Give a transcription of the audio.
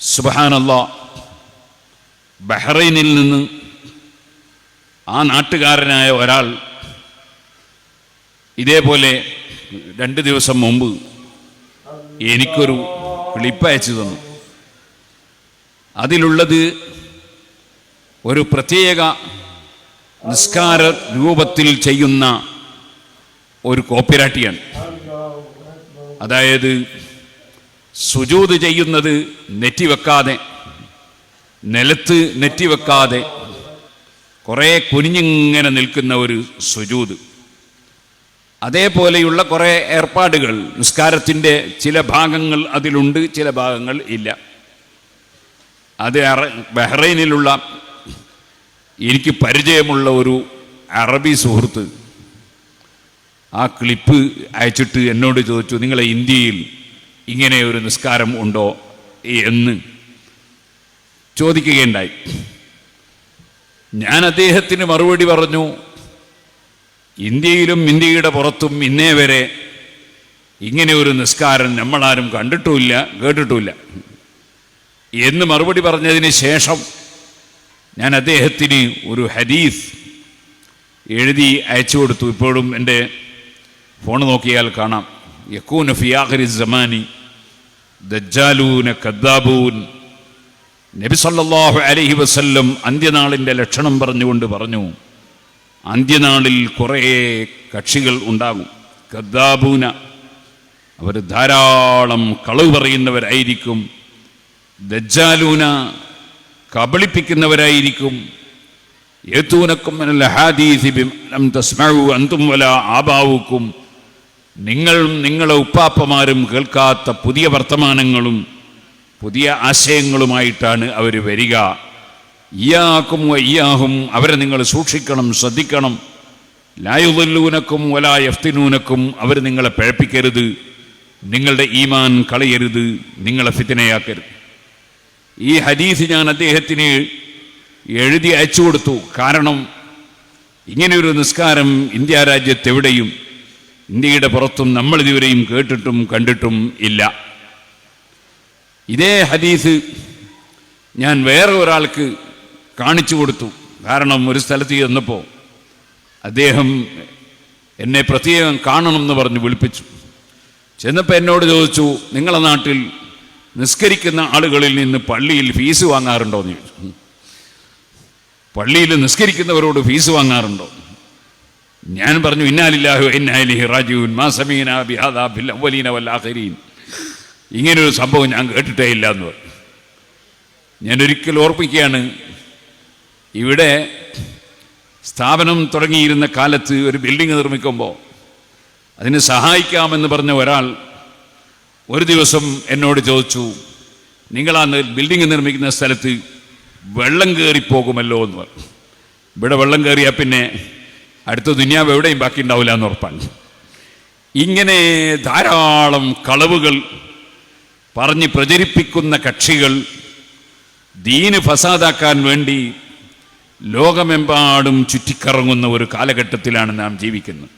സുബഹാനല്ല. ബഹ്റൈനിൽ നിന്ന് ആ നാട്ടുകാരനായ ഒരാൾ ഇതേപോലെ രണ്ട് ദിവസം മുമ്പ് എനിക്കൊരു ക്ലിപ്പ് അയച്ചു തന്നു. അതിലുള്ളത് ഒരു പ്രത്യേക നിസ്കാര രൂപത്തിൽ ചെയ്യുന്ന ഒരു കോപ്പിരാട്ടിയാണ്. അതായത് സുജൂത് ചെയ്യുന്നത് നെറ്റിവെക്കാതെ നിലത്ത് നെറ്റിവെക്കാതെ കുറേ കുനിഞ്ഞിങ്ങനെ നിൽക്കുന്ന ഒരു സുജൂത്. അതേപോലെയുള്ള കുറേ ഏർപ്പാടുകൾ നിസ്കാരത്തിന്റെ ചില ഭാഗങ്ങൾ അതിലുണ്ട് ചില ഭാഗങ്ങൾ ഇല്ല. അത് ബഹ്റൈനിലുള്ള എനിക്ക് പരിചയമുള്ള ഒരു അറബി സുഹൃത്ത് ആ ക്ലിപ്പ് അയച്ചിട്ട് എന്നോട് ചോദിച്ചു നിങ്ങളെ ഇന്ത്യയിൽ ഇങ്ങനെ ഒരു നിസ്കാരം ഉണ്ടോ എന്ന് ചോദിക്കുകയുണ്ടായി. ഞാൻ അദ്ദേഹത്തിന് മറുപടി പറഞ്ഞു ഇന്ത്യയിലും ഇന്ത്യയുടെ പുറത്തും ഇന്നേ വരെ ഇങ്ങനെ ഒരു നിസ്കാരം നമ്മളാരും കണ്ടിട്ടുമില്ല കേട്ടിട്ടുമില്ല എന്ന് മറുപടി പറഞ്ഞതിന് ശേഷം ഞാൻ അദ്ദേഹത്തിന് ഒരു ഹദീസ് എഴുതി അയച്ചു കൊടുത്തു. ഇപ്പോഴും എന്റെ ഫോൺ നോക്കിയാൽ കാണാം. യക്കൂൻ ഫിയാഖരി സമാനി ദജ്ജാലൂന കദ്ദാബൂൻ. നബി സല്ലല്ലാഹു അലൈഹി വസല്ലം അന്ത്യനാളിന്റെ ലക്ഷണം പറഞ്ഞുകൊണ്ട് പറഞ്ഞു അന്ത്യനാളിൽ കുറേ കക്ഷികൾ ഉണ്ടാകും. കദ്ദാബൂന അവർ ധാരാളം കളവ് പറയുന്നവരായിരിക്കും. ദജ്ജാലൂന കബളിപ്പിക്കുന്നവരായിരിക്കും. ഏത്തൂനക്കും അൻതും വലാ ആബാവുക്കും. നിങ്ങളും നിങ്ങളെ ഉപ്പാപ്പമാരും കേൾക്കാത്ത പുതിയ വർത്തമാനങ്ങളും പുതിയ ആശയങ്ങളുമായിട്ടാണ് അവർ വരിക. ഇയാക്കും ഇയാഹും അവരെ നിങ്ങൾ സൂക്ഷിക്കണം ശ്രദ്ധിക്കണം. ലായുതല്ലൂനക്കും ഒല യഫ്തിനൂനക്കും അവർ നിങ്ങളെ പിഴപ്പിക്കരുത്. നിങ്ങളുടെ ഈമാൻ കളയരുത് നിങ്ങളെ ഫിത്തിനയാക്കരുത്. ഈ ഹദീസ് ഞാൻ അദ്ദേഹത്തിന് എഴുതി അയച്ചു കൊടുത്തു. കാരണം ഇങ്ങനെയൊരു നിസ്കാരം ഇന്ത്യ രാജ്യത്ത് എവിടെയും ഇന്ത്യയുടെ പുറത്തും നമ്മൾ ഇതുവരെയും കേട്ടിട്ടും കണ്ടിട്ടും ഇല്ല. ഇതേ ഹദീസ് ഞാൻ വേറെ ഒരാൾക്ക് കാണിച്ചു കൊടുത്തു. കാരണം ഒരു സ്ഥലത്ത് ചെന്നപ്പോൾ അദ്ദേഹം എന്നെ പ്രത്യേകം കാണണം എന്ന് പറഞ്ഞ് വിളിപ്പിച്ചു. ചെന്നപ്പോൾ എന്നോട് ചോദിച്ചു നിങ്ങളെ നാട്ടിൽ നിസ്കരിക്കുന്ന ആളുകളിൽ നിന്ന് പള്ളിയിൽ ഫീസ് വാങ്ങാറുണ്ടോ എന്ന് ചോദിച്ചു. പള്ളിയിൽ നിസ്കരിക്കുന്നവരോട് ഫീസ് വാങ്ങാറുണ്ടോ? ഞാൻ പറഞ്ഞു ഇന്നാലില്ലാഹു ബിഹാദാ ബിൽ അവലീന ഇങ്ങനൊരു സംഭവം ഞാൻ കേട്ടിട്ടേ ഇല്ല എന്ന് പറഞ്ഞു. ഞാൻ ഒരിക്കൽ ഓർപ്പിക്കുകയാണ് ഇവിടെ സ്ഥാപനം തുടങ്ങിയിരുന്ന കാലത്ത് ഒരു ബിൽഡിംഗ് നിർമ്മിക്കുമ്പോൾ അതിന് സഹായിക്കാമെന്ന് പറഞ്ഞ ഒരാൾ ഒരു ദിവസം എന്നോട് ചോദിച്ചു നിങ്ങൾ ആ നിർമ്മിക്കുന്ന സ്ഥലത്ത് വെള്ളം കയറിപ്പോകുമല്ലോ എന്ന് പറഞ്ഞു. ഇവിടെ വെള്ളം കയറിയാൽ പിന്നെ അടുത്ത ദുനിയാവ് എവിടെയും ബാക്കി ഉണ്ടാവില്ല എന്ന് ഉറപ്പാണ്. ഇങ്ങനെ ധാരാളം കളവുകൾ പറഞ്ഞ് പ്രചരിപ്പിക്കുന്ന കക്ഷികൾ ദീന് ഫസാദാക്കാൻ വേണ്ടി ലോകമെമ്പാടും ചുറ്റിക്കറങ്ങുന്ന ഒരു കാലഘട്ടത്തിലാണ് നാം ജീവിക്കുന്നത്.